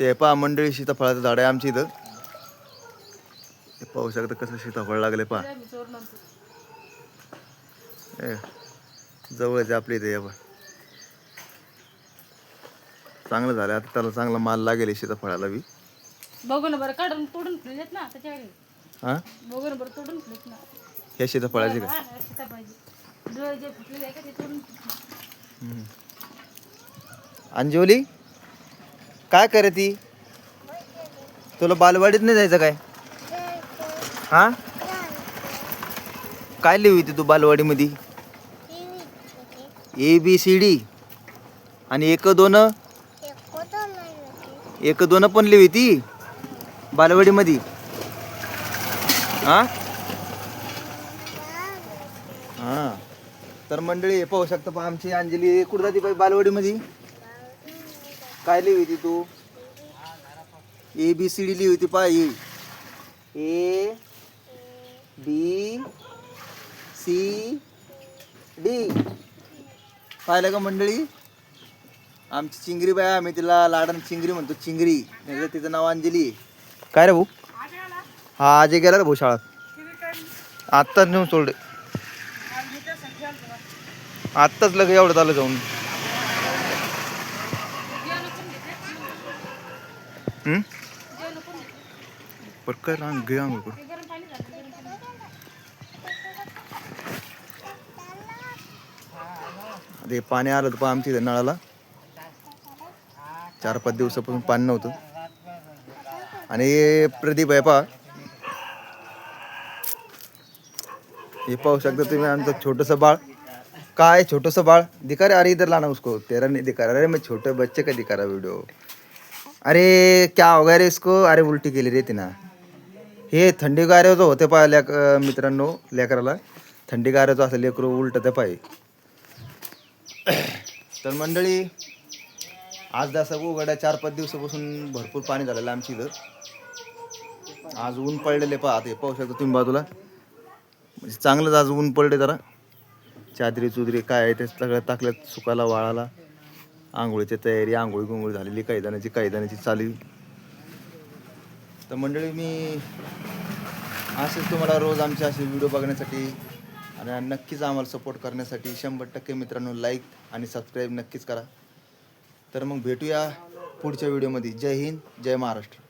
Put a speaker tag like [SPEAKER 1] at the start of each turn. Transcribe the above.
[SPEAKER 1] ते पहा मंडळी सीताफळाचं झाड आहे आमच्या इथं. हे पाहू शकता कसं सीताफळ लागले पहा. हे, जवळच आहे आपल्या इथे हे पहा. चांगलं झालं आता त्याला चांगला माल लागेल सीताफळाला बी.
[SPEAKER 2] बघू ना बरं काढून तोडून ठेवलेत ना त्याच्याकडे
[SPEAKER 1] हा?
[SPEAKER 2] बघू ना बरं तोडून ठेवलेत ना.
[SPEAKER 1] ह्या सीताफळाचे का?
[SPEAKER 2] हा, हा, सीता पाहिजे डोळे जे फुटलेले आहे का ते तोडून
[SPEAKER 1] हम्म. अंजोली? काय करे ती? तुला बालवाडीत नाही जायचं काय? हा? काय लिहिली ती तू बालवाडीमध्ये? ए बी सी डी आणि एक दोन? एक दोन पण लिहिली ती बालवाडीमध्ये? हा? हा. तर मंडळी पाहू शकता पहा आमची अंजली कुठं जाते बालवाडीमध्ये? काय लिहिली ती तू? ए बी सी डी लिहिली होती पहा ए बी सी डी पाहिलं का मंडळी? आमची चिंगरी बाय आम्ही तिला लाडन चिंगरी म्हणतो चिंगरी. नाही तर तिचं नाव अंजली. काय रे भाऊ? हा आजे गेला रे भाऊ शाळात. आत्ताच नेऊन सोडले. आत्ताच लगे एवढं झालं जाऊन. पर कर काय रांग गे अंग ते पाणी आलं तर आमच्या इथे नळाला. चार पाच दिवसापासून पाणी नव्हतं. आणि प्रदीप आहे पहा. हे पाहू शकता तुम्ही आमचं छोटंसं बाळ. काय छोटंसं बाळ? दिखा रे अरे इधर लाना उसको. तेरा नाही दिखा अरे मी छोटे बच्चे का दिखा रहा व्हिडिओ अरे क्या हो गया रे इसको? अरे उलटी केली रे तिनं. हे थंडी गाऱ्याचं होते पहा लेक मित्रांनो लेकराला. थंडी गाऱ्याचं असं लेकरू उलटं ते पाय. तर मंडळी आज जसं उघड्या चार पाच दिवसापासून भरपूर पाणी झालेलं आमची इथं. आज ऊन पडलेले पहा आता पाहू शकता तुम्ही बाजूला. म्हणजे चांगलंच आज ऊन पडले जरा. चादरी चुदरी काय आहे ते सगळं टाकल्यात सुकाला वाळाला आंघोळीची तयारी आंघोळी गुंघोळी झालेली कैदानाची कैदानाची काही चालू. तर मंडळी मी असेच तुम्हाला रोज आमचे असे व्हिडिओ बघण्यासाठी आणि नक्कीच आम्हाला सपोर्ट करण्यासाठी शंभर टक्के मित्रांनो लाईक आणि सबस्क्राईब नक्कीच करा. तर मग भेटूया पुढच्या व्हिडिओमध्ये जय हिंद जय महाराष्ट्र.